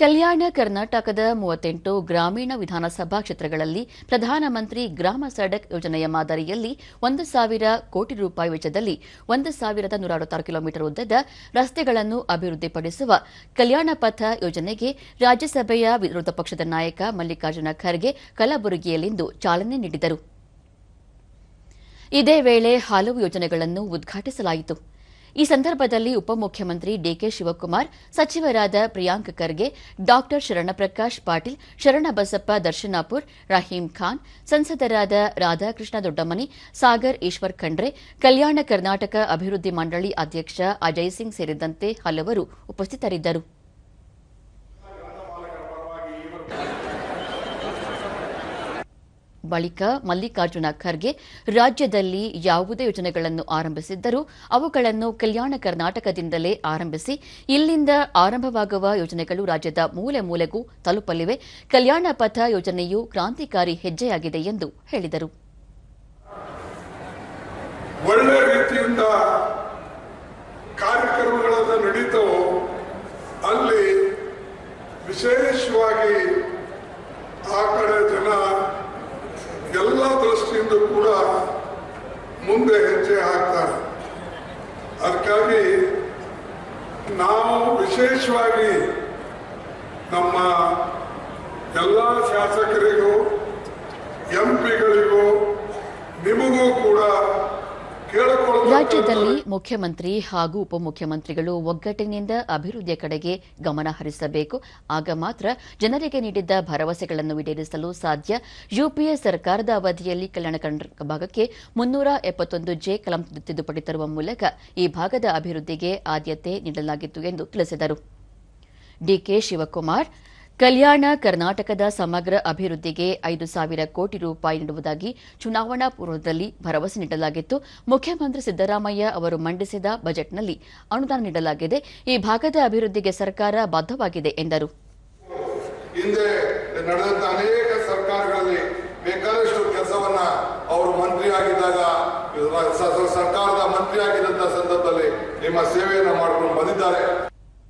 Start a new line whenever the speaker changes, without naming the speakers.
ಕಲ್ಯಾಣ ಕರ್ನಾಟಕದ ಮೂವತ್ತೆಂಟು ಗ್ರಾಮೀಣ ವಿಧಾನಸಭಾ ಕ್ಷೇತ್ರಗಳಲ್ಲಿ ಪ್ರಧಾನಮಂತ್ರಿ ಗ್ರಾಮ ಸಡಕ್ ಯೋಜನೆಯ ಮಾದರಿಯಲ್ಲಿ ಒಂದು ಸಾವಿರ ಕೋಟಿ ರೂಪಾಯಿ ವೆಚ್ಚದಲ್ಲಿ ಒಂದು ಸಾವಿರದ ನೂರ ಅರವತ್ತಾರು ಕಿಲೋಮೀಟರ್ ಉದ್ದದ ರಸ್ತೆಗಳನ್ನು ಅಭಿವೃದ್ಧಿಪಡಿಸುವ ಕಲ್ಯಾಣ ಪಥ ಯೋಜನೆಗೆ ರಾಜ್ಯಸಭೆಯ ವಿರೋಧ ಪಕ್ಷದ ನಾಯಕ ಮಲ್ಲಿಕಾರ್ಜುನ ಖರ್ಗೆ ಕಲಬುರಗಿಯಲ್ಲಿಂದು ಚಾಲನೆ ನೀಡಿದರು. ಇದೇ ವೇಳೆ ಹಲವು ಯೋಜನೆಗಳನ್ನು ಉದ್ಘಾಟಿಸಲಾಯಿತು. ಈ ಸಂದರ್ಭದಲ್ಲಿ ಉಪಮುಖ್ಯಮಂತ್ರಿ ಡಿಕೆ ಶಿವಕುಮಾರ್, ಸಚಿವರಾದ ಪ್ರಿಯಾಂಕ್ ಖರ್ಗೆ, ಡಾಕ್ಟರ್ ಶರಣಪ್ರಕಾಶ್ ಪಾಟೀಲ್, ಶರಣಬಸಪ್ಪ ದರ್ಶನಾಪುರ್, ರಹೀಂ ಖಾನ್, ಸಂಸದರಾದ ರಾಧಾಕೃಷ್ಣ ದೊಡ್ಡಮನಿ, ಸಾಗರ್ ಈಶ್ವರ್ ಖಂಡ್ರೆ, ಕಲ್ಯಾಣ ಕರ್ನಾಟಕ ಅಭಿವೃದ್ಧಿ ಮಂಡಳಿ ಅಧ್ಯಕ್ಷ ಅಜಯ್ ಸಿಂಗ್ ಸೇರಿದಂತೆ ಹಲವರು ಉಪಸ್ಥಿತರಿದ್ದರು. ಬಳಿಕ ಮಲ್ಲಿಕಾರ್ಜುನ ಖರ್ಗೆ ರಾಜ್ಯದಲ್ಲಿ ಯಾವುದೇ ಯೋಜನೆಗಳನ್ನು ಆರಂಭಿಸಿದ್ದರೂ ಅವುಗಳನ್ನು ಕಲ್ಯಾಣ ಕರ್ನಾಟಕದಿಂದಲೇ ಆರಂಭಿಸಿ ಇಲ್ಲಿಂದ ಆರಂಭವಾಗುವ ಯೋಜನೆಗಳು ರಾಜ್ಯದ ಮೂಲೆ ಮೂಲೆಗೂ ತಲುಪಲಿವೆ. ಕಲ್ಯಾಣ ಪಥ ಯೋಜನೆಯು ಕ್ರಾಂತಿಕಾರಿ ಹೆಜ್ಜೆಯಾಗಿದೆ ಎಂದು ಹೇಳಿದರು.
ಅಲ್ಲಿ ವಿಶೇಷವಾಗಿ ಆ ಕಡೆ ದೃಷ್ಟಿಯಿಂದ ಕೂಡ ಮುಂದೆ ಹೆಜ್ಜೆ ಹಾಕ್ತಾರೆ. ಅದಕ್ಕಾಗಿ ನಾವು ವಿಶೇಷವಾಗಿ ನಮ್ಮ ಎಲ್ಲ ಶಾಸಕರಿಗೂ ಎಂ ಪಿಗಳಿಗೂ ನಿಮಗೂ ಕೂಡ
ರಾಜ್ಯದಲ್ಲಿ ಮುಖ್ಯಮಂತ್ರಿ ಹಾಗೂ ಉಪಮುಖ್ಯಮಂತ್ರಿಗಳು ಒಗ್ಗಟ್ಟಿನಿಂದ ಅಭಿವೃದ್ಧಿಯ ಕಡೆಗೆ ಗಮನ ಹರಿಸಬೇಕು. ಆಗ ಮಾತ್ರ ಜನರಿಗೆ ನೀಡಿದ್ದ ಭರವಸೆಗಳನ್ನು ಈಡೇರಿಸಲು ಸಾಧ್ಯ. ಯುಪಿಎ ಸರ್ಕಾರದ ಅವಧಿಯಲ್ಲಿ ಕಲ್ಯಾಣ ಕರ್ನಾಟಕ ಭಾಗಕ್ಕೆ ಮುನ್ನೂರ ಎಪ್ಪತ್ತೊಂದು ಜೆ ಕಲಂ ತಿದ್ದುಪಡಿ ತರುವ ಮೂಲಕ ಈ ಭಾಗದ ಅಭಿವೃದ್ಧಿಗೆ ಆದ್ಯತೆ ನೀಡಲಾಗಿತ್ತು ಎಂದು ತಿಳಿಸಿದರು. ಡಿಕೆ ಶಿವಕುಮಾರ್ ಕಲ್ಯಾಣ ಕರ್ನಾಟಕದ ಸಮಗ್ರ ಅಭಿವೃದ್ಧಿಗೆ ಐದು ಸಾವಿರ ಕೋಟಿ ರೂಪಾಯಿ ನೀಡುವುದಾಗಿ ಚುನಾವಣಾ ಪೂರ್ವದಲ್ಲಿ ಭರವಸೆ ನೀಡಲಾಗಿತ್ತು. ಮುಖ್ಯಮಂತ್ರಿ ಸಿದ್ದರಾಮಯ್ಯ ಅವರು ಮಂಡಿಸಿದ ಬಜೆಟ್ನಲ್ಲಿ ಅನುದಾನ ನೀಡಲಾಗಿದೆ. ಈ ಭಾಗದ ಅಭಿವೃದ್ಧಿಗೆ ಸರ್ಕಾರ ಬದ್ಧವಾಗಿದೆ ಎಂದರು.
ಅನೇಕ ಸರ್ಕಾರಗಳಲ್ಲಿ ಬೇಕಾದಷ್ಟು ಕೆಲಸವನ್ನ ಅವರು ಮಂತ್ರಿ ಆಗಿದ್ದಾಗ ಸ- ಸ- ಸರ್ಕಾರದ ಮಂತ್ರಿ ಆಗಿದ್ದಂತ ಸಂದರ್ಭದಲ್ಲಿ ನಿಮ್ಮ ಸೇವೆಯನ್ನು ಮಾಡಿಕೊಂಡು ಬಂದಿದ್ದಾರೆ.